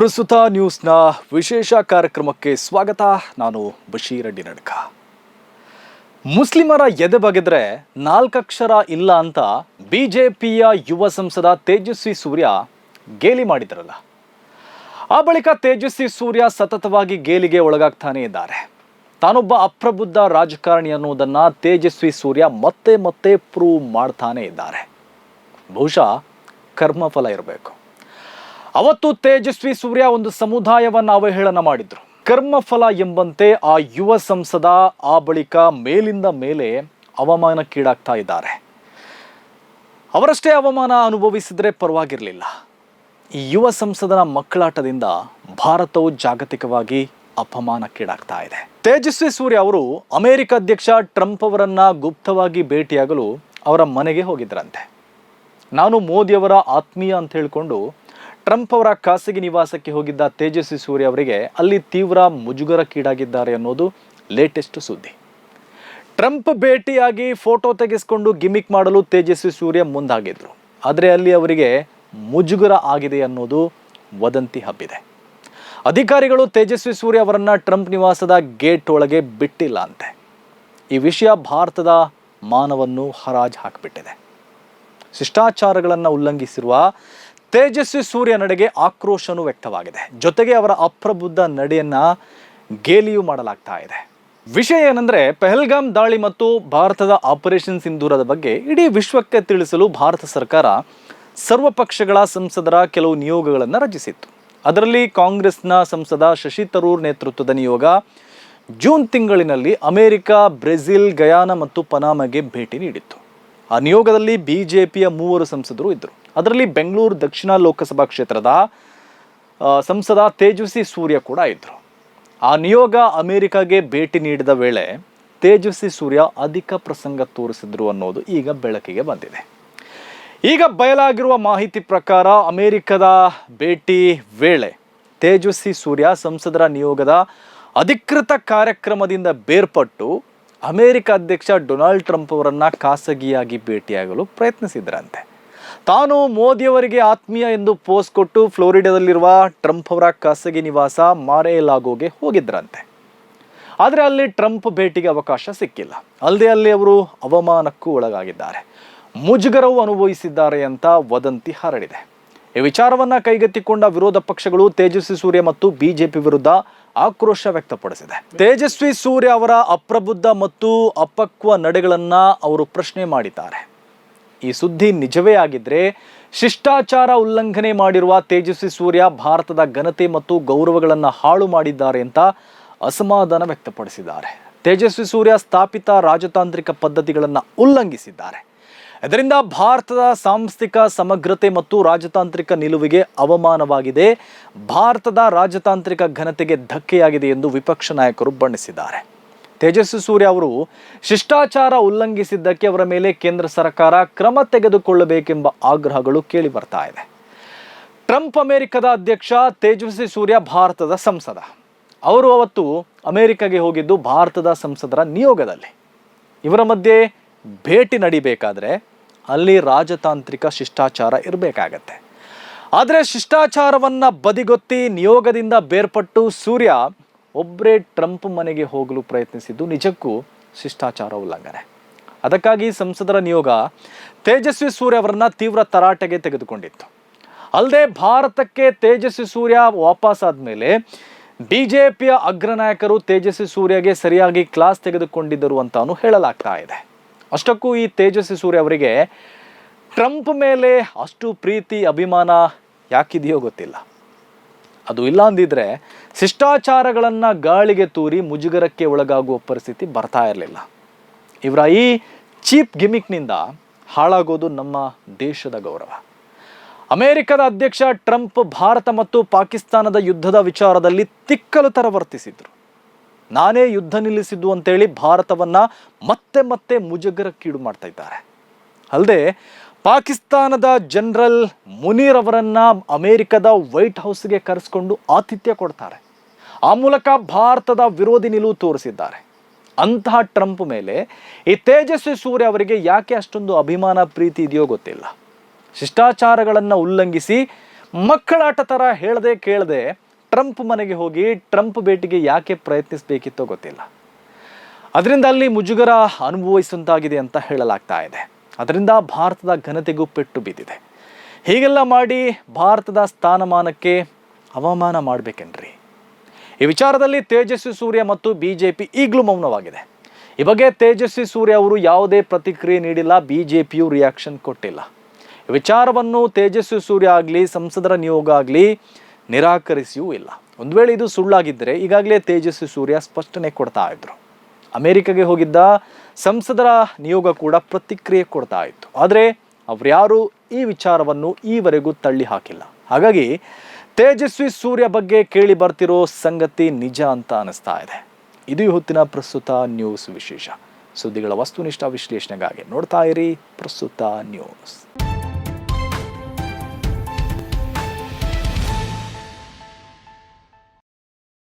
ಪ್ರಸ್ತುತ ನ್ಯೂಸ್ನ ವಿಶೇಷ ಕಾರ್ಯಕ್ರಮಕ್ಕೆ ಸ್ವಾಗತ. ನಾನು ಬಶೀರ್ ನಡ್ಕ. ಮುಸ್ಲಿಮರ ಎದೆ ಬಗೆದ್ರೆ ನಾಲ್ಕಕ್ಷರ ಇಲ್ಲ ಅಂತ ಬಿಜೆಪಿಯ ಯುವ ಸಂಸದ ತೇಜಸ್ವಿ ಸೂರ್ಯ ಗೇಲಿ ಮಾಡಿದ್ರಲ್ಲ. ಆ ಬಳಿಕ ತೇಜಸ್ವಿ ಸೂರ್ಯ ಸತತವಾಗಿ ಗೇಲಿಗೆ ಒಳಗಾಗ್ತಾನೆ ಇದ್ದಾರೆ. ತಾನೊಬ್ಬ ಅಪ್ರಬುದ್ಧ ರಾಜಕಾರಣಿ ಅನ್ನೋದನ್ನ ತೇಜಸ್ವಿ ಸೂರ್ಯ ಮತ್ತೆ ಮತ್ತೆ ಪ್ರೂವ್ ಮಾಡ್ತಾನೆ ಇದ್ದಾರೆ. ಬಹುಶಃ ಕರ್ಮಫಲ ಇರಬೇಕು. ಅವತ್ತು ತೇಜಸ್ವಿ ಸೂರ್ಯ ಒಂದು ಸಮುದಾಯವನ್ನು ಅವಹೇಳನ ಮಾಡಿದ್ರು. ಕರ್ಮಫಲ ಎಂಬಂತೆ ಆ ಯುವ ಸಂಸದ ಆ ಬಳಿಕ ಮೇಲಿಂದ ಮೇಲೆ ಅವಮಾನಕ್ಕೀಡಾಗ್ತಾ ಇದ್ದಾರೆ. ಅವರಷ್ಟೇ ಅವಮಾನ ಅನುಭವಿಸಿದ್ರೆ ಪರವಾಗಿರಲಿಲ್ಲ. ಈ ಯುವ ಸಂಸದನ ಮಕ್ಕಳಾಟದಿಂದ ಭಾರತವು ಜಾಗತಿಕವಾಗಿ ಅಪಮಾನಕ್ಕೀಡಾಗ್ತಾ ಇದೆ. ತೇಜಸ್ವಿ ಸೂರ್ಯ ಅವರು ಅಮೆರಿಕ ಅಧ್ಯಕ್ಷ ಟ್ರಂಪ್ ಅವರನ್ನ ಗುಪ್ತವಾಗಿ ಭೇಟಿಯಾಗಲು ಅವರ ಮನೆಗೆ ಹೋಗಿದ್ರಂತೆ. ನಾನು ಮೋದಿಯವರ ಆತ್ಮೀಯ ಅಂತ ಹೇಳಿಕೊಂಡು ಟ್ರಂಪ್ ಅವರ ಖಾಸಗಿ ನಿವಾಸಕ್ಕೆ ಹೋಗಿದ್ದ ತೇಜಸ್ವಿ ಸೂರ್ಯ ಅವರಿಗೆ ಅಲ್ಲಿ ತೀವ್ರ ಮುಜುಗರಕ್ಕೀಡಾಗಿದ್ದಾರೆ ಅನ್ನೋದು ಲೇಟೆಸ್ಟ್ ಸುದ್ದಿ. ಟ್ರಂಪ್ ಭೇಟಿಯಾಗಿ ಫೋಟೋ ತೆಗೆಸ್ಕೊಂಡು ಗಿಮಿಕ್ ಮಾಡಲು ತೇಜಸ್ವಿ ಸೂರ್ಯ ಮುಂದಾಗಿದ್ರು. ಆದರೆ ಅಲ್ಲಿ ಅವರಿಗೆ ಮುಜುಗರ ಆಗಿದೆ ಅನ್ನೋದು ವದಂತಿ ಹಬ್ಬಿದೆ. ಅಧಿಕಾರಿಗಳು ತೇಜಸ್ವಿ ಸೂರ್ಯ ಅವರನ್ನ ಟ್ರಂಪ್ ನಿವಾಸದ ಗೇಟ್ ಒಳಗೆ ಬಿಟ್ಟಿಲ್ಲ ಅಂತೆ. ಈ ವಿಷಯ ಭಾರತದ ಮಾನವನ್ನು ಹರಾಜ್ ಹಾಕಿಬಿಟ್ಟಿದೆ. ಶಿಷ್ಟಾಚಾರಗಳನ್ನು ಉಲ್ಲಂಘಿಸಿರುವ ತೇಜಸ್ವಿ ಸೂರ್ಯ ನಡೆಗೆ ಆಕ್ರೋಶನೂ ವ್ಯಕ್ತವಾಗಿದೆ. ಜೊತೆಗೆ ಅವರ ಅಪ್ರಬುದ್ಧ ನಡೆಯನ್ನ ಗೇಲಿಯೂ ಮಾಡಲಾಗ್ತಾ ಇದೆ. ವಿಷಯ ಏನಂದ್ರೆ ಪೆಹಲ್ಗಾಮ್ ದಾಳಿ ಮತ್ತು ಭಾರತದ ಆಪರೇಷನ್ ಸಿಂಧೂರದ ಬಗ್ಗೆ ಇಡೀ ವಿಶ್ವಕ್ಕೆ ತಿಳಿಸಲು ಭಾರತ ಸರ್ಕಾರ ಸರ್ವ ಪಕ್ಷಗಳ ಸಂಸದರ ಕೆಲವು ನಿಯೋಗಗಳನ್ನು ರಚಿಸಿತ್ತು. ಅದರಲ್ಲಿ ಕಾಂಗ್ರೆಸ್ನ ಸಂಸದ ಶಶಿ ತರೂರ್ ನೇತೃತ್ವದ ನಿಯೋಗ ಜೂನ್ ತಿಂಗಳಿನಲ್ಲಿ ಅಮೆರಿಕ, ಬ್ರೆಜಿಲ್, ಗಯಾನ ಮತ್ತು ಪನಾಮಗೆ ಭೇಟಿ ನೀಡಿತ್ತು. ಆ ನಿಯೋಗದಲ್ಲಿ ಬಿಜೆಪಿಯ ಮೂವರು ಸಂಸದರು ಇದ್ದರು. ಅದರಲ್ಲಿ ಬೆಂಗಳೂರು ದಕ್ಷಿಣ ಲೋಕಸಭಾ ಕ್ಷೇತ್ರದ ಸಂಸದ ತೇಜಸ್ವಿ ಸೂರ್ಯ ಕೂಡ ಇದ್ದರು ಆ ನಿಯೋಗ ಅಮೆರಿಕಾಗೆ ಭೇಟಿ ನೀಡಿದ ವೇಳೆ ತೇಜಸ್ವಿ ಸೂರ್ಯ ಅಧಿಕ ಪ್ರಸಂಗ ತೋರಿಸಿದ್ರು ಅನ್ನೋದು ಈಗ ಬೆಳಕಿಗೆ ಬಂದಿದೆ. ಈಗ ಬಯಲಾಗಿರುವ ಮಾಹಿತಿ ಪ್ರಕಾರ ಅಮೆರಿಕದ ಭೇಟಿ ವೇಳೆ ತೇಜಸ್ವಿ ಸೂರ್ಯ ಸಂಸದರ ನಿಯೋಗದ ಅಧಿಕೃತ ಕಾರ್ಯಕ್ರಮದಿಂದ ಬೇರ್ಪಟ್ಟು ಅಮೆರಿಕ ಅಧ್ಯಕ್ಷ ಡೊನಾಲ್ಡ್ ಟ್ರಂಪ್ ಅವರನ್ನು ಖಾಸಗಿಯಾಗಿ ಭೇಟಿಯಾಗಲು ಪ್ರಯತ್ನಿಸಿದ್ರಂತೆ. ತಾನು ಮೋದಿಯವರಿಗೆ ಆತ್ಮೀಯ ಎಂದು ಪೋಸ್ಟ್ ಕೊಟ್ಟು ಫ್ಲೋರಿಡಾದಲ್ಲಿರುವ ಟ್ರಂಪ್ ಅವರ ಖಾಸಗಿ ನಿವಾಸ ಮಾರೆಯಲಾಗೋಗೆ ಹೋಗಿದ್ರಂತೆ. ಆದರೆ ಅಲ್ಲಿ ಟ್ರಂಪ್ ಭೇಟಿಗೆ ಅವಕಾಶ ಸಿಕ್ಕಿಲ್ಲ. ಅಲ್ಲದೆ ಅಲ್ಲಿ ಅವರು ಅವಮಾನಕ್ಕೂ ಒಳಗಾಗಿದ್ದಾರೆ. ಮುಜುಗರವು ಅನುಭವಿಸಿದ್ದಾರೆ ಅಂತ ವದಂತಿ ಹರಡಿದೆ. ಈ ವಿಚಾರವನ್ನ ಕೈಗೆತ್ತಿಕೊಂಡ ವಿರೋಧ ಪಕ್ಷಗಳು ತೇಜಸ್ವಿ ಸೂರ್ಯ ಮತ್ತು ಬಿಜೆಪಿ ವಿರುದ್ಧ ಆಕ್ರೋಶ ವ್ಯಕ್ತಪಡಿಸಿದೆ. ತೇಜಸ್ವಿ ಸೂರ್ಯ ಅವರ ಅಪ್ರಬುದ್ಧ ಮತ್ತು ಅಪಕ್ವ ನಡೆಗಳನ್ನ ಅವರು ಪ್ರಶ್ನೆ ಮಾಡಿದ್ದಾರೆ. ಈ ಸುದ್ದಿ ನಿಜವೇ ಆಗಿದ್ರೆ ಶಿಷ್ಟಾಚಾರ ಉಲ್ಲಂಘನೆ ಮಾಡಿರುವ ತೇಜಸ್ವಿ ಸೂರ್ಯ ಭಾರತದ ಘನತೆ ಮತ್ತು ಗೌರವಗಳನ್ನು ಹಾಳು ಮಾಡಿದ್ದಾರೆ ಅಂತ ಅಸಮಾಧಾನ ವ್ಯಕ್ತಪಡಿಸಿದ್ದಾರೆ. ತೇಜಸ್ವಿ ಸೂರ್ಯ ಸ್ಥಾಪಿತ ರಾಜತಾಂತ್ರಿಕ ಪದ್ಧತಿಗಳನ್ನು ಉಲ್ಲಂಘಿಸಿದ್ದಾರೆ. ಇದರಿಂದ ಭಾರತದ ಸಾಂಸ್ಥಿಕ ಸಮಗ್ರತೆ ಮತ್ತು ರಾಜತಾಂತ್ರಿಕ ನಿಲುವಿಗೆ ಅವಮಾನವಾಗಿದೆ. ಭಾರತದ ರಾಜತಾಂತ್ರಿಕ ಘನತೆಗೆ ಧಕ್ಕೆಯಾಗಿದೆ ಎಂದು ವಿಪಕ್ಷ ನಾಯಕರು ಬಣ್ಣಿಸಿದ್ದಾರೆ. ತೇಜಸ್ವಿ ಸೂರ್ಯ ಅವರು ಶಿಷ್ಟಾಚಾರ ಉಲ್ಲಂಘಿಸಿದ್ದಕ್ಕೆ ಅವರ ಮೇಲೆ ಕೇಂದ್ರ ಸರ್ಕಾರ ಕ್ರಮ ತೆಗೆದುಕೊಳ್ಳಬೇಕೆಂಬ ಆಗ್ರಹಗಳು ಕೇಳಿ ಬರ್ತಾ ಇದೆ. ಟ್ರಂಪ್ ಅಮೆರಿಕದ ಅಧ್ಯಕ್ಷ ತೇಜಸ್ವಿ ಸೂರ್ಯ ಭಾರತದ ಸಂಸದ. ಅವರು ಅವತ್ತು ಅಮೆರಿಕಗೆ ಹೋಗಿದ್ದು ಭಾರತದ ಸಂಸದರ ನಿಯೋಗದಲ್ಲಿ. ಇವರ ಮಧ್ಯೆ ಭೇಟಿ ನಡಿಬೇಕಾದ್ರೆ ಅಲ್ಲಿ ರಾಜತಾಂತ್ರಿಕ ಶಿಷ್ಟಾಚಾರ ಇರಬೇಕಾಗತ್ತೆ. ಆದರೆ ಶಿಷ್ಟಾಚಾರವನ್ನು ಬದಿಗೊತ್ತಿ ನಿಯೋಗದಿಂದ ಬೇರ್ಪಟ್ಟು ಸೂರ್ಯ ಒಬ್ಬರೇ ಟ್ರಂಪ್ ಮನೆಗೆ ಹೋಗಲು ಪ್ರಯತ್ನಿಸಿದ್ದು ನಿಜಕ್ಕೂ ಶಿಷ್ಟಾಚಾರ ಉಲ್ಲಂಘನೆ. ಅದಕ್ಕಾಗಿ ಸಂಸದರ ನಿಯೋಗ ತೇಜಸ್ವಿ ಸೂರ್ಯ ಅವರನ್ನ ತೀವ್ರ ತರಾಟೆಗೆ ತೆಗೆದುಕೊಂಡಿತ್ತು. ಅಲ್ಲದೆ ಭಾರತಕ್ಕೆ ತೇಜಸ್ವಿ ಸೂರ್ಯ ವಾಪಸ್ ಮೇಲೆ ಬಿಜೆಪಿಯ ಅಗ್ರನಾಯಕರು ತೇಜಸ್ವಿ ಸೂರ್ಯಗೆ ಸರಿಯಾಗಿ ಕ್ಲಾಸ್ ತೆಗೆದುಕೊಂಡಿದ್ದರು ಅಂತಾನು ಹೇಳಲಾಗ್ತಾ ಇದೆ. ಅಷ್ಟಕ್ಕೂ ಈ ತೇಜಸ್ವಿ ಸೂರ್ಯ ಅವರಿಗೆ ಟ್ರಂಪ್ ಮೇಲೆ ಅಷ್ಟು ಪ್ರೀತಿ, ಅಭಿಮಾನ ಯಾಕಿದೆಯೋ ಗೊತ್ತಿಲ್ಲ. ಅದು ಇಲ್ಲ ಅಂದಿದ್ರೆ ಶಿಷ್ಟಾಚಾರಗಳನ್ನು ಗಾಳಿಗೆ ತೂರಿ ಮುಜುಗರಕ್ಕೆ ಒಳಗಾಗುವ ಪರಿಸ್ಥಿತಿ ಬರ್ತಾ ಇರಲಿಲ್ಲ. ಇವರ ಈ ಚೀಪ್ ಗಿಮಿಕ್ನಿಂದ ಹಾಳಾಗೋದು ನಮ್ಮ ದೇಶದ ಗೌರವ. ಅಮೆರಿಕದ ಅಧ್ಯಕ್ಷ ಟ್ರಂಪ್ ಭಾರತ ಮತ್ತು ಪಾಕಿಸ್ತಾನದ ಯುದ್ಧದ ವಿಚಾರದಲ್ಲಿ ತಿಕ್ಕಲು ತರ ವರ್ತಿಸಿದ್ರು ನಾನೇ ಯುದ್ಧ ನಿಲ್ಲಿಸಿದ್ದು ಅಂತೇಳಿ ಭಾರತವನ್ನ ಮತ್ತೆ ಮತ್ತೆ ಮುಜುಗರಕ್ಕೀಡು ಮಾಡ್ತಾ ಇದ್ದಾರೆ. ಅಲ್ಲದೆ ಪಾಕಿಸ್ತಾನದ ಜನರಲ್ ಮುನೀರ್ ಅವರನ್ನು ಅಮೇರಿಕದ ವೈಟ್ ಹೌಸ್ಗೆ ಕರೆಸ್ಕೊಂಡು ಆತಿಥ್ಯ ಕೊಡ್ತಾರೆ. ಆ ಮೂಲಕ ಭಾರತದ ವಿರೋಧಿ ನಿಲುವು ತೋರಿಸಿದ್ದಾರೆ. ಅಂತಹ ಟ್ರಂಪ್ ಮೇಲೆ ಈ ತೇಜಸ್ವಿ ಸೂರ್ಯ ಅವರಿಗೆ ಯಾಕೆ ಅಷ್ಟೊಂದು ಅಭಿಮಾನ, ಪ್ರೀತಿ ಇದೆಯೋ ಗೊತ್ತಿಲ್ಲ. ಶಿಷ್ಟಾಚಾರಗಳನ್ನು ಉಲ್ಲಂಘಿಸಿ ಮಕ್ಕಳಾಟ ಥರ ಹೇಳದೆ ಕೇಳದೆ ಟ್ರಂಪ್ ಮನೆಗೆ ಹೋಗಿ ಟ್ರಂಪ್ ಭೇಟಿಗೆ ಯಾಕೆ ಪ್ರಯತ್ನಿಸಬೇಕಿತ್ತೋ ಗೊತ್ತಿಲ್ಲ. ಅದರಿಂದ ಅಲ್ಲಿ ಮುಜುಗರ ಅನುಭವಿಸುವಂತಾಗಿದೆ ಅಂತ ಹೇಳಲಾಗ್ತಾ ಇದೆ. ಅದರಿಂದ ಭಾರತದ ಘನತೆಗೂ ಪೆಟ್ಟು ಬಿದ್ದಿದೆ ಹೀಗೆಲ್ಲ ಮಾಡಿ ಭಾರತದ ಸ್ಥಾನಮಾನಕ್ಕೆ ಅವಮಾನ ಮಾಡಬೇಕೇನ್ರಿ? ಈ ವಿಚಾರದಲ್ಲಿ ತೇಜಸ್ವಿ ಸೂರ್ಯ ಮತ್ತು ಬಿ ಜೆ ಪಿ ಈಗಲೂ ಮೌನವಾಗಿದೆ. ಈ ಬಗ್ಗೆ ತೇಜಸ್ವಿ ಸೂರ್ಯ ಅವರು ಯಾವುದೇ ಪ್ರತಿಕ್ರಿಯೆ ನೀಡಿಲ್ಲ ಬಿ ಜೆ ಪಿಯು ರಿಯಾಕ್ಷನ್ ಕೊಟ್ಟಿಲ್ಲ ವಿಚಾರವನ್ನು ತೇಜಸ್ವಿ ಸೂರ್ಯ ಆಗಲಿ, ಸಂಸದರ ನಿಯೋಗ ಆಗಲಿ ನಿರಾಕರಿಸಿಯೂ ಇಲ್ಲ. ಒಂದು ವೇಳೆ ಇದು ಸುಳ್ಳಾಗಿದ್ದರೆ ಈಗಾಗಲೇ ತೇಜಸ್ವಿ ಸೂರ್ಯ ಸ್ಪಷ್ಟನೆ ಕೊಡ್ತಾ ಇದ್ರು. ಅಮೆರಿಕಗೆ ಹೋಗಿದ್ದ ಸಂಸದರ ನಿಯೋಗ ಕೂಡ ಪ್ರತಿಕ್ರಿಯೆ ಕೊಡ್ತಾ ಇತ್ತು. ಆದರೆ ಅವರ್ಯಾರೂ ಈ ವಿಚಾರವನ್ನು ಈವರೆಗೂ ತಳ್ಳಿ ಹಾಕಿಲ್ಲ. ಹಾಗಾಗಿ ತೇಜಸ್ವಿ ಸೂರ್ಯ ಬಗ್ಗೆ ಕೇಳಿ ಬರ್ತಿರೋ ಸಂಗತಿ ನಿಜ ಅಂತ ಅನಿಸ್ತಾ ಇದೆ. ಇದು ಹೊತ್ತಿನ ಪ್ರಸ್ತುತ ನ್ಯೂಸ್ ವಿಶೇಷ. ಸುದ್ದಿಗಳ ವಸ್ತುನಿಷ್ಠ ವಿಶ್ಲೇಷಣೆಗಾಗಿ ನೋಡ್ತಾ ಇರಿ ಪ್ರಸ್ತುತ ನ್ಯೂಸ್.